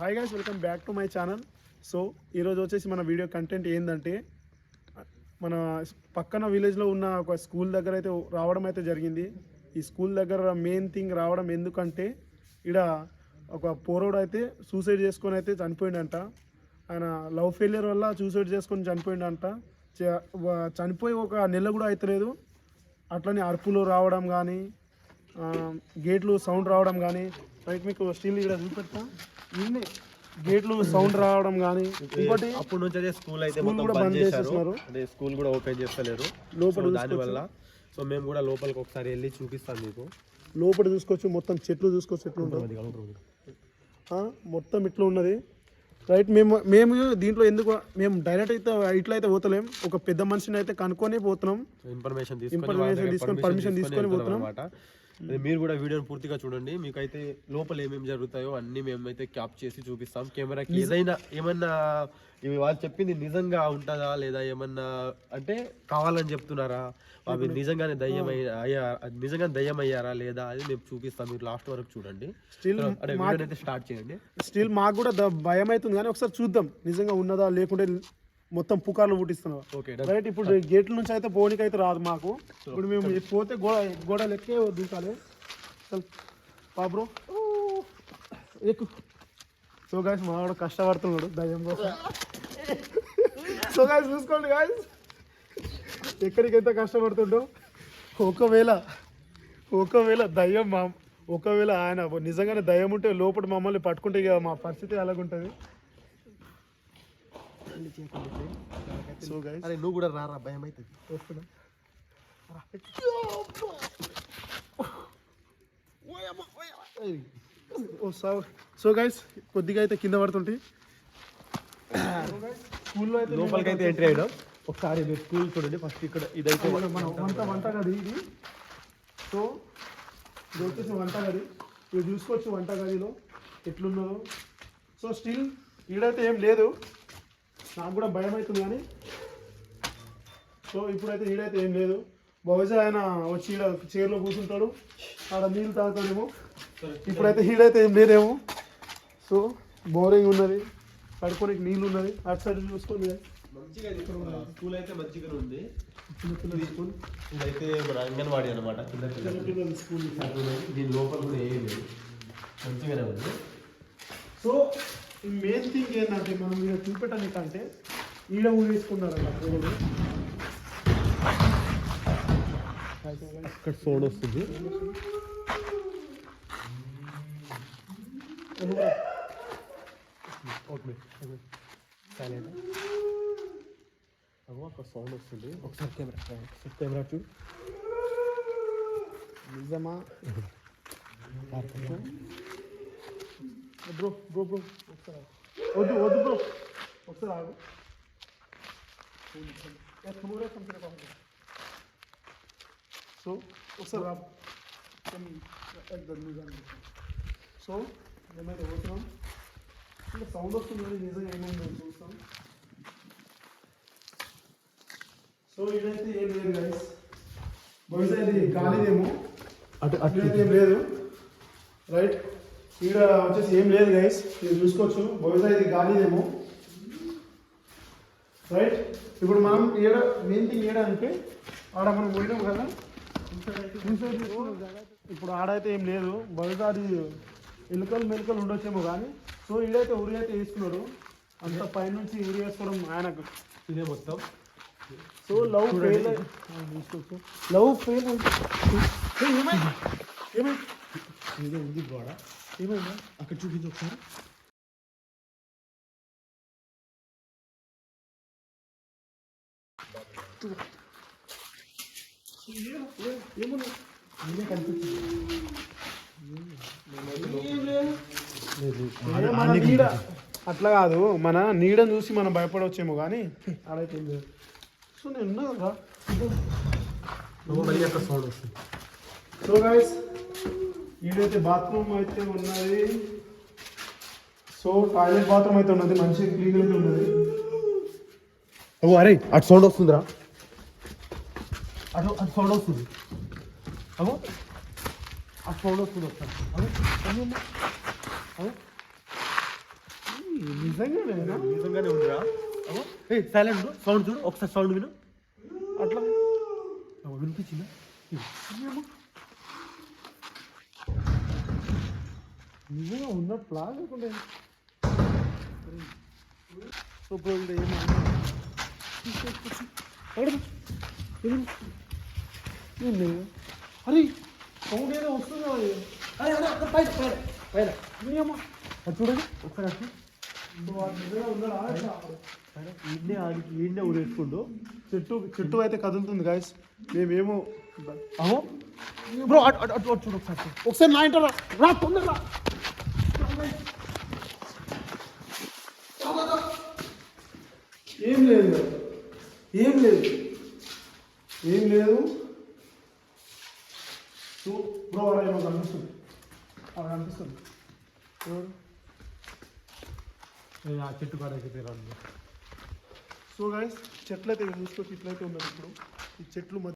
Hi guys welcome back to my channel so ఈరోజు వచ్చేసి మన వీడియో కంటెంట్ ఏంటంటే మన పక్కన విలేజ్లో ఉన్న ఒక స్కూల్ దగ్గర అయితే రావడం అయితే జరిగింది. ఈ స్కూల్ దగ్గర మెయిన్ థింగ్ రావడం ఎందుకంటే ఇక్కడ ఒక పోరోడు అయితే సూసైడ్ చేసుకొని అయితే చనిపోయిండంట. ఆయన లవ్ ఫెయిలియర్ వల్ల సూసైడ్ చేసుకొని చనిపోయిండంట. చ- చనిపోయి ఒక నెల కూడా అవుతలేదు అట్లనే అరుపులు రావడం కానీ గేట్లు సౌండ్ రావడం కానీ రైట్ మీకు స్టీల్ ఇక్కడ చూపెడతా. ఇన్ని గేట్లు సౌండ్ రావడం కానీ ఇంకోటి అప్పటి నుంచి అదే స్కూల్ అయితే మొత్తం బంద్ చేశారు. అదే స్కూల్ కూడా ఓపెన్ చేస్తలేరు. లోపల సో దాని వల్ల సో మేము కూడా లోపలికి ఒకసారి వెళ్ళి చూపిస్తాం మీకు. లోపల చూసుకోవచ్చు మొత్తం చెట్లు చూసుకోవచ్చు ఎట్లా ఉంటుంది? మొత్తం ఇట్లా ఉన్నది. రైట్ మేము మేము దీంట్లో ఎందుకు మేము డైరెక్ట్ అయితే ఇట్లా అయితే పోతలేం. ఒక పెద్ద మనిషిని అయితే కనుక్కొని పోతున్నాం. ఇన్ఫర్మేషన్ తీసుకొని, permission తీసుకొని పోతున్నాం. మీరు కూడా వీడియోని పూర్తిగా చూడండి. మీకైతే లోపల ఏమేమి జరుగుతాయో అన్ని మేమైతే క్యాప్ చేసి చూపిస్తాం. కెమెరాకి ఏదైనా ఏమన్నా ఇవి వాళ్ళు చెప్పింది నిజంగా ఉంటుందా లేదా ఏమన్నా అంటే కావాలని చెప్తున్నారా? అవి నిజంగానే దయ్యం అయ్య- నిజంగా దయ్యం అయ్యారా లేదా అది మేము చూపిస్తాం. మీరు లాస్ట్ వరకు చూడండి. స్టిల్ స్టార్ట్ చేయండి. స్టిల్ మాకు కూడా భయం అవుతుంది కానీ ఒకసారి చూద్దాం. నిజంగా ఉన్నదా లేకుంటే మొత్తం పుకార్లు పుట్టిస్తున్నారు. ఓకే రైట్ ఇప్పుడు గేట్ల నుంచి అయితే పోనీకి అయితే రాదు మాకు. ఇప్పుడు మేము పోతే గోడ గోడ లెక్కే దూకాలి చల్. పా బ్రో. ఎక్కు. సో గాయస్ మావాడు కష్టపడుతున్నాడు దయ్యం కోసం. సో గాయస్ చూసుకోండి గాయస్ ఎక్కడికైతే కష్టపడుతుండో ఒకవేళ ఒకవేళ దయ్యం మా ఒకవేళ ఆయన నిజంగానే దయ్యం ఉంటే లోపల మమ్మల్ని పట్టుకుంటే మా పరిస్థితి అలాగుంటుంది. సో గైస్ అరే నువ్వు కూడా రారా భయం అవుతుంది వస్తున్నా సో గైస్ కొద్దిగా అయితే కింద పడుతుంటే. స్కూల్లో అయితే లోపలికి అయితే ఎంట్రీ అయ్యాం ఒకసారి మీరు స్కూల్ చూడండి ఫస్ట్ ఇక్కడ ఇదైతే మన వంట వంట గది ఇది. సో ఇది వచ్చేసి వంట గది. ఇది చూసుకోవచ్చు వంట గదిలో ఎట్లున్నదో. సో స్టిల్ ఈడైతే ఏం లేదు. నాకు కూడా భయం అవుతుంది కానీ. సో ఇప్పుడైతే ఈడైతే ఏం లేదు. బహుశా ఆయన వచ్చి ఈడ చైర్లో కూర్చుంటాడు. ఆడ నీళ్ళు తాగుతాడేమో. ఇప్పుడైతే ఈడైతే ఏం లేదేమో. సో బోరింగ్ ఉన్నది. పడుకోనికి నీళ్ళు ఉన్నది. అటు సైడ్ చూసుకోండి మంచిగా స్కూల్ అయితే మంచిగా ఉంది. స్కూల్. మన అంగన్వాడీ అనమాట కింద చిన్న పిల్లల స్కూల్. దీని లోపల కూడా ఏం లేదు. మంచిగానే ఉంది. సో మెయిన్ థింగ్ ఏంటంటే మనం ఈడ చూపెట్టడానికంటే ఈడ ఊరేసుకున్నారన్న పూలు అక్కడ సౌండ్ వస్తుంది. అక్కడ సౌండ్ వస్తుంది. ఒకసారి కెమెరా ఒకసారి కెమెరా చూడు. నిజమా? బ్రో బ్రో బ్రో ఒకసారి. వద్దు వద్దు బ్రో. ఒకసారి ఆగు. సో ఒకసారి రా. సో ఏమైతే పోతున్నాం? ఇంకా సౌండ్ వస్తుంది నిజంగా ఏమైందో చూస్తాం. సో ఇదైతే ఏం లేదు గైస్ బహుశా ఇది గాలిదేమో అటు అట్లయితే ఏం లేదు. రైట్ ఈడ వచ్చేసి ఏం లేదు గైస్ మీరు చూసుకోవచ్చు. బహుశా ఇది గాలిదేమో. రైట్ ఇప్పుడు మనం ఈడ మెయిన్ థింగ్ ఏడ అంటే ఆడ మనం పోయినాం కదా. ఇప్పుడు ఆడైతే ఏం లేదు. బహుశా అది ఎలుకలు మెలుకలు ఉండొచ్చేమో కానీ సో ఈడైతే ఉరి అయితే వేస్తున్నాడు అంత పైనుంచి ఉరి వేసుకోవడం ఆయనకు. ఇదే మొత్తం. So love fail love fail ఏమైంది ఏమైంది ఇదే ఉంది గోడ. ఏమైందా? అక్కడ చూపించి ఒకసారి. అట్లా కాదు మన నీడని చూసి మనం భయపడవచ్చేమో కానీ లేదు. సో నేను ఉన్నా కదా సో గైస్ ఈడైతే బాత్రూమ్ అయితే ఉన్నది. సో టాయిలెట్ బాత్రూమ్ అయితే ఉన్నది. మంచిగా క్లీన్ అయితే ఉన్నది. ఓ అరే అటు సౌండ్ వస్తుందిరా. అటు అటు సౌండ్ వస్తుంది. అగో అటు సౌండ్ వస్తుంది అగో, అగో. నిజంగానేనా నిజంగానే ఉందిరా. అగో ఏ సైలెంట్ సౌండ్ చూడు ఒకసారి సౌండ్ విను. అట్లా. వినిపించిందా? నిజంగా ఉన్నట్లా లేకుంటే సో ఇప్పుడు ఏమన్నా? అరే సౌండ్ ఏదో వస్తుంది. అరే, అరే, అక్కడ పైన పైన పైన. అది చూడండి ఒకసారి అటు. సో వాడు నిజంగా ఉన్నాడా ఎట్లా? పైన ఈయన్నే ఆడికి ఈయన్నే ఊరేసుకుండు. చెట్టు చెట్టు అయితే కదులుతుంది గాయస్ మేమేమో అహో. బ్రో అటు అటు అటు చూడు ఒకసారి. ఒకసారి నా ఇంటర్ రా. రా. ఏం లేదు ఏం లేదు ఏం లేదు సో బ్రో ఏమో కనిపిస్తుంది అలా కనిపిస్తుంది ఆ చెట్టు కాడ అయితే సో గాయస్ చెట్లు అయితే చూసుకోవచ్చు ఇట్లయితే ఉన్నది ఇప్పుడు ఈ చెట్లు మధ్య